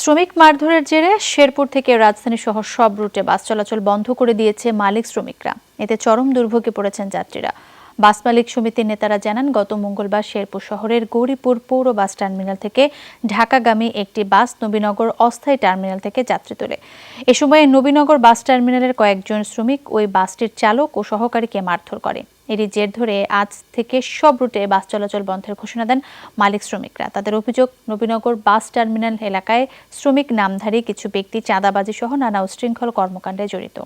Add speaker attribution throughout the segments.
Speaker 1: শ্রমিক মারধরের জেরে শেরপুর থেকে রাজধানী সহ সব রুটে বাস চলাচল বন্ধ করে দিয়েছে মালিক শ্রমিকরা। এতে চরম দুর্ভোগে পড়েছেন যাত্রীরা। বাস মালিক সমিতির নেতারা জানান, গত মঙ্গলবার শেরপুর শহরের গৌরীপুর পৌর বাস টার্মিনাল থেকে ঢাকাগামী একটি বাস নবীনগর অস্থায়ী টার্মিনাল থেকে যাত্রী তোলে। এ সময় নবীনগর বাস টার্মিনালের কয়েকজন শ্রমিক ওই বাসটির চালক ও সহকারীকে মারধর করে। এরই জের ধরে আজ থেকে সব রুটে বাস চলাচল বন্ধের ঘোষণা দেন মালিক শ্রমিকরা। তাদের অভিযোগ, নবীনগর বাস টার্মিনাল এলাকায় শ্রমিক নামধারী কিছু ব্যক্তি চাঁদাবাজি সহ নানা উশৃঙ্খল কর্মকাণ্ডে জড়িত।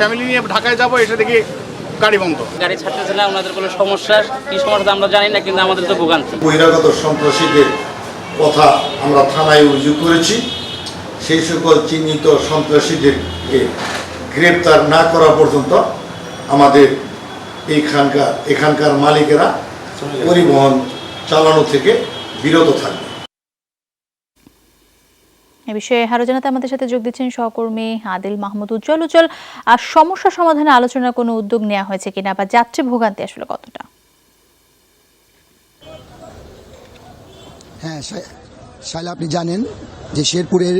Speaker 2: ফ্যামিলি নিয়ে ঢাকায় যাব এসে দেখি গাড়ি বন্ধ।
Speaker 3: গাড়ি ছাড়তেছে না আমাদের কোনো সমস্যা কি সমস্যা আমরা জানি না কিন্তু আমাদের তো ভোগান্তি।
Speaker 4: বহিরাগত সন্ত্রাসীদের কথা আমরা থানায় অভিযোগ করেছি। সেই সকল চিহ্নিত সন্ত্রাসীদেরকে গ্রেপ্তার না করা পর্যন্ত আমাদের এইখানকার এখানকার মালিকেরা পরিবহন চালানো থেকে বিরত থাকবে।
Speaker 1: এ বিষয়ে আরও জানাতে আমাদের সাথে যোগ দিচ্ছেন সহকর্মী আদিল মাহমুদ উজ্জ্বল। উজ্জ্বল আর সমস্যা সমাধানে আলোচনার কোনো উদ্যোগ নেওয়া হয়েছে কিনা বা যাত্রী ভোগান্তি আসলে কতটা?
Speaker 5: হ্যাঁ শাইলা আপনি জানেন যে শেরপুরের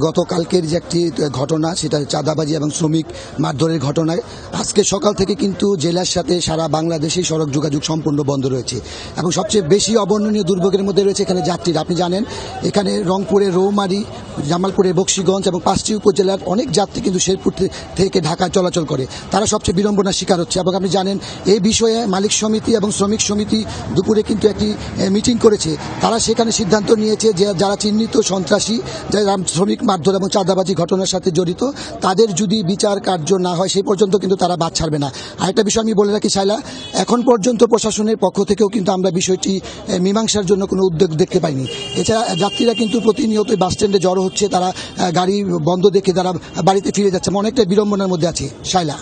Speaker 5: গতকালকের যে একটি ঘটনা, সেটা চাঁদাবাজি এবং শ্রমিক মারধরের ঘটনায়। আজকে সকাল থেকে কিন্তু জেলার সাথে সারা বাংলাদেশে সড়ক যোগাযোগ সম্পূর্ণ বন্ধ রয়েছে। এবং সবচেয়ে বেশি অবর্ণনীয় দুর্ভোগের মধ্যে রয়েছে এখানে যাত্রীরা। আপনি জানেন, এখানে রংপুরে রৌমারি জামালপুরের বক্সিগঞ্জ এবং পাঁচটি উপজেলার অনেক যাত্রী কিন্তু শেরপুর থেকে ঢাকায় চলাচল করে। তারা সবচেয়ে বিড়ম্বনার শিকার হচ্ছে এবং আপনি জানেন এই বিষয়ে মালিক সমিতি এবং শ্রমিক সমিতি দুপুরে কিন্তু একটি মিটিং করেছে। তারা সেখানে সিদ্ধান্ত নিয়েছে যে যারা চিহ্নিত সন্ত্রাসী, যারা শ্রমিক মারধর এবং চাঁদাবাজি ঘটনার সাথে জড়িত, তাদের যদি বিচার কার্য না হয় সেই পর্যন্ত কিন্তু তারা বাদ ছাড়বে না। আরেকটা বিষয় আমি বলে রাখি শাইলা এখন পর্যন্ত প্রশাসনের পক্ষ থেকেও কিন্তু আমরা বিষয়টি মীমাংসার জন্য কোনো উদ্যোগ দেখতে পাইনি। এছাড়া যাত্রীরা কিন্তু প্রতিনিয়তই বাস স্ট্যান্ডে জড়ো হচ্ছে তারা গাড়ি বন্ধ দেখে তারা বাড়িতে ফিরে যাচ্ছে। অনেকটা বিড়ম্বনার মধ্যে আছে শাইলা